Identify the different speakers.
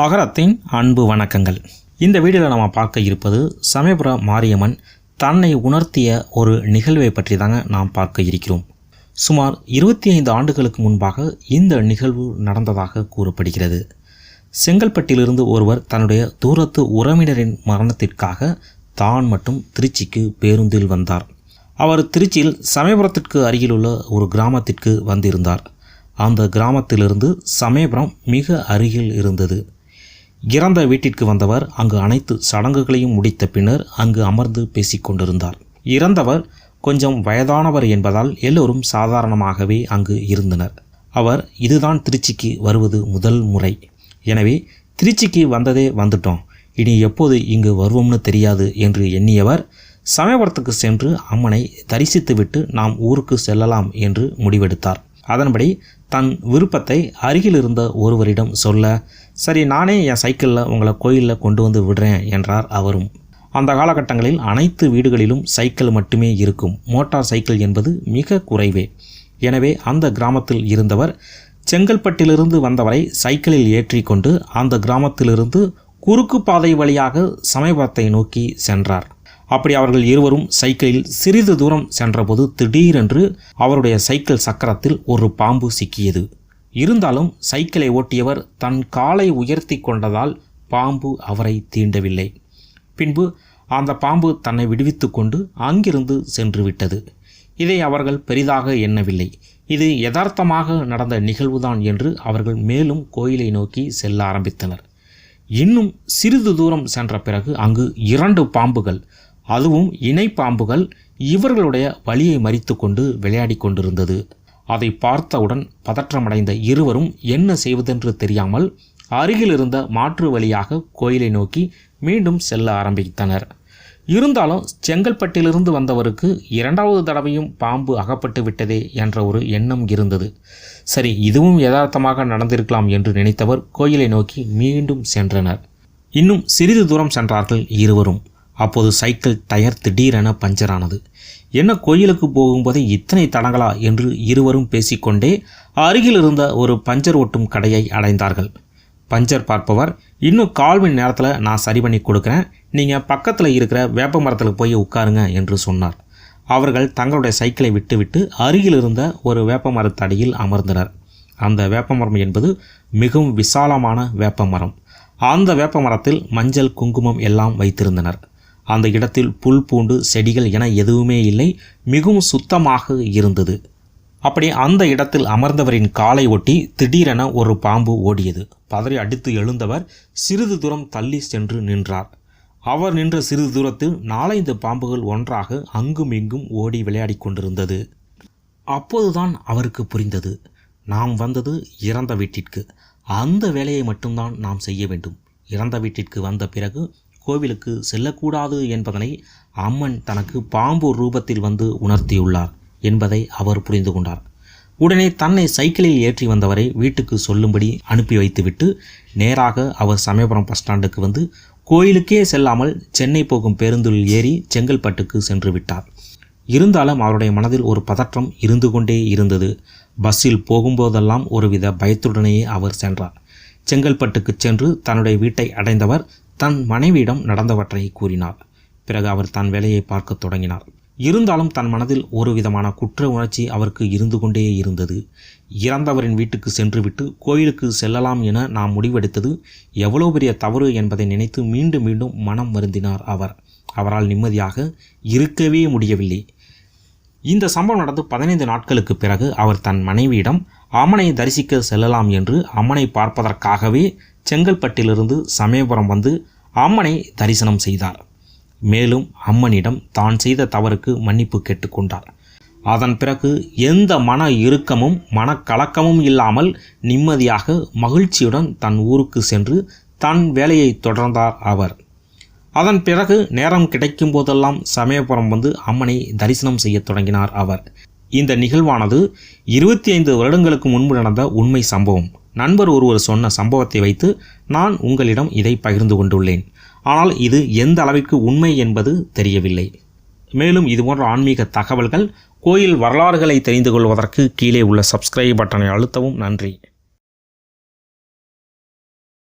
Speaker 1: அகரத்தின் அன்பு வணக்கங்கள். இந்த வீடியோவில் நம்ம பார்க்க இருப்பது சமயபுர மாரியம்மன் தன்னை உணர்த்திய ஒரு நிகழ்வை பற்றி தாங்க நாம் பார்க்க இருக்கிறோம். சுமார் இருபத்தி ஐந்து ஆண்டுகளுக்கு முன்பாக இந்த நிகழ்வு நடந்ததாக கூறப்படுகிறது. செங்கல்பட்டிலிருந்து ஒருவர் தன்னுடைய தூரத்து உறவினரின் மரணத்திற்காக தான் மட்டும் திருச்சிக்கு பேருந்தில் வந்தார். அவர் திருச்சியில் சமயபுரத்திற்கு அருகிலுள்ள ஒரு கிராமத்திற்கு வந்திருந்தார். அந்த கிராமத்திலிருந்து சமயபுரம் மிக அருகில் இருந்தது. இறந்த வீட்டிற்கு வந்தவர் அங்கு அனைத்து சடங்குகளையும் முடித்த பின்னர் அங்கு அமர்ந்து பேசிக்கொண்டிருந்தார் இறந்தவர் கொஞ்சம் வயதானவர் என்பதால் எல்லோரும் சாதாரணமாகவே அங்கு இருந்தனர். அவர் இதுதான் திருச்சிக்கு வருவது முதல் முறை. எனவே திருச்சிக்கு வந்ததே வந்துட்டோம். இனி எப்போது இங்கு வருவோம்னு தெரியாது என்று எண்ணியவர் சமயபுரத்துக்கு சென்று அம்மனை தரிசித்துவிட்டு நாம் ஊருக்கு செல்லலாம் என்று முடிவெடுத்தார். அதன்படி தன் விருப்பத்தை அருகில் இருந்த ஒருவரிடம் சொல்ல சரி நானே என் சைக்கிளில் உங்களை கோயிலில் கொண்டு வந்து விடுறேன் என்றார் அவரும். அந்த காலகட்டங்களில் அனைத்து வீடுகளிலும் சைக்கிள் மட்டுமே இருக்கும். மோட்டார் சைக்கிள் என்பது மிக குறைவே. எனவே அந்த கிராமத்தில் இருந்தவர் செங்கல்பட்டிலிருந்து வந்தவரை சைக்கிளில் ஏற்றிக்கொண்டு அந்த கிராமத்திலிருந்து குறுக்கு பாதை வழியாக சமயபுரத்தை நோக்கி சென்றார். அப்படி அவர்கள் இருவரும் சைக்கிளில் சிறிது தூரம் சென்றபோது திடீரென்று அவருடைய சைக்கிள் சக்கரத்தில் ஒரு பாம்பு சிக்கியது. இருந்தாலும் சைக்கிளை ஓட்டியவர் தன் காலை உயர்த்தி கொண்டதால் பாம்பு அவரை தீண்டவில்லை. பின்பு அந்த பாம்பு தன்னை விடுவித்து கொண்டு அங்கிருந்து சென்று விட்டது இதை அவர்கள் பெரிதாக எண்ணவில்லை. இது யதார்த்தமாக நடந்த நிகழ்வுதான் என்று அவர்கள் மேலும் கோயிலை நோக்கி செல்ல ஆரம்பித்தனர். இன்னும் சிறிது தூரம் சென்ற பிறகு அங்கு இரண்டு பாம்புகள் அதுவும் இணை பாம்புகள் இவர்களுடைய வழியை மறித்து கொண்டு விளையாடி கொண்டிருந்தது. அதை பார்த்தவுடன் பதற்றமடைந்த இருவரும் என்ன செய்வதென்று தெரியாமல் அருகில் இருந்த மாற்று வழியாக கோயிலை நோக்கி மீண்டும் செல்ல ஆரம்பித்தனர். இருந்தாலும் செங்கல்பட்டிலிருந்து வந்தவருக்கு இரண்டாவது தடவையும் பாம்பு அகப்பட்டு விட்டதே என்ற ஒரு எண்ணம் இருந்தது. சரி இதுவும் யதார்த்தமாக நடந்திருக்கலாம் என்று நினைத்தவர் கோயிலை நோக்கி மீண்டும் சென்றனர். இன்னும் சிறிது தூரம் சென்றார்கள் இருவரும். அப்போது சைக்கிள் டயர் திடீரென பஞ்சர் ஆனது என்ன கோயிலுக்கு போகும்போதே இத்தனை தடங்களா என்று இருவரும் பேசிக்கொண்டே அருகில் இருந்த ஒரு பஞ்சர் ஓட்டும் கடையை அடைந்தார்கள். பஞ்சர் பார்ப்பவர் இன்னும் கால் மணி நேரத்தில் நான் சரி பண்ணி கொடுக்குறேன். நீங்கள் பக்கத்தில் இருக்கிற வேப்ப மரத்தில் போய் உட்காருங்க என்று சொன்னார். அவர்கள் தங்களுடைய சைக்கிளை விட்டுவிட்டு அருகில் இருந்த ஒரு வேப்ப மரத்தடியில் அமர்ந்தனர். அந்த வேப்பமரம் என்பது மிகவும் விசாலமான வேப்ப மரம். அந்த வேப்ப மரத்தில் மஞ்சள் குங்குமம் எல்லாம் வைத்திருந்தனர். அந்த இடத்தில் புல் பூண்டு செடிகள் என எதுவுமே இல்லை மிகவும் சுத்தமாக இருந்தது. அப்படி அந்த இடத்தில் அமர்ந்தவரின் காலை ஒட்டி திடீரென ஒரு பாம்பு ஓடியது. பதறி அடித்து எழுந்தவர் சிறிது தூரம் தள்ளி சென்று நின்றார். அவர் நின்ற சிறிது தூரத்தில் நாலைந்து பாம்புகள் ஒன்றாக அங்கும் இங்கும் ஓடி விளையாடி கொண்டிருந்தது. அப்போதுதான் அவருக்கு புரிந்தது. நாம் வந்தது இறந்த வீட்டிற்கு. அந்த வேலையை மட்டும்தான் நாம் செய்ய வேண்டும். இறந்த வீட்டிற்கு வந்த பிறகு கோவிலுக்கு செல்லக்கூடாது என்பதனை அம்மன் தனக்கு பாம்பு ரூபத்தில் வந்து உணர்த்தியுள்ளார் என்பதை அவர் புரிந்து கொண்டார். உடனே தன்னை சைக்கிளில் ஏற்றி வந்தவரை வீட்டுக்கு சொல்லும்படி அனுப்பி வைத்துவிட்டு நேராக அவர் சமயபுரம் பஸ் ஸ்டாண்டுக்கு வந்து கோயிலுக்கே செல்லாமல் சென்னை போகும் பேருந்தில் ஏறி செங்கல்பட்டுக்கு சென்று விட்டார். இருந்தாலும் அவருடைய மனதில் ஒரு பதற்றம் இருந்து கொண்டே இருந்தது. பஸ்ஸில் போகும்போதெல்லாம் ஒருவித பயத்துடனேயே அவர் சென்றார். செங்கல்பட்டுக்கு சென்று தன்னுடைய வீட்டை அடைந்தவர் தன் மனைவியிடம் நடந்தவற்றை கூறினார் பிறகு அவர் தன் வேலையை பார்க்க தொடங்கினார். இருந்தாலும் தன் மனதில் ஒரு விதமான குற்ற உணர்ச்சி அவருக்கு இருந்து கொண்டே இருந்தது. இறந்தவரின் வீட்டுக்கு சென்றுவிட்டு கோயிலுக்கு செல்லலாம் என நாம் முடிவெடுத்தது எவ்வளோ பெரிய தவறு என்பதை நினைத்து மீண்டும் மீண்டும் மனம் வருந்தினார் அவர். அவரால் நிம்மதியாக இருக்கவே முடியவில்லை. இந்த சம்பவம் நடந்து பதினைந்து நாட்களுக்கு பிறகு அவர் தன் மனைவியிடம் அம்மனை தரிசிக்க செல்லலாம் என்று அம்மனை பார்ப்பதற்காகவே செங்கல்பட்டிலிருந்து சமயபுரம் வந்து அம்மனை தரிசனம் செய்தார். மேலும் அம்மனிடம் தான் செய்த தவறுக்கு மன்னிப்பு கேட்டுக்கொண்டார் அதன் பிறகு எந்த மன இறுக்கமும் மனக்கலக்கமும் இல்லாமல் நிம்மதியாக மகிழ்ச்சியுடன் தன் ஊருக்கு சென்று தன் வேலையை தொடர்ந்தார் அவர். அதன் பிறகு நேரம் கிடைக்கும் போதெல்லாம் சமயபுரம் வந்து அம்மனை தரிசனம் செய்ய தொடங்கினார் அவர். இந்த நிகழ்வானது இருபத்தி ஐந்து வருடங்களுக்கு முன்பு நடந்த உண்மை சம்பவம். நண்பர் ஒருவர் சொன்ன சம்பவத்தை வைத்து நான் உங்களிடம் இதை பகிர்ந்து கொண்டுள்ளேன். ஆனால் இது எந்த அளவிற்கு உண்மை என்பது தெரியவில்லை. மேலும் இதுபோன்ற ஆன்மீக தகவல்கள் கோயில் வரலாறுகளை தெரிந்து கொள்வதற்கு கீழே உள்ள சப்ஸ்கிரைப் பட்டனை அழுத்தவும் நன்றி.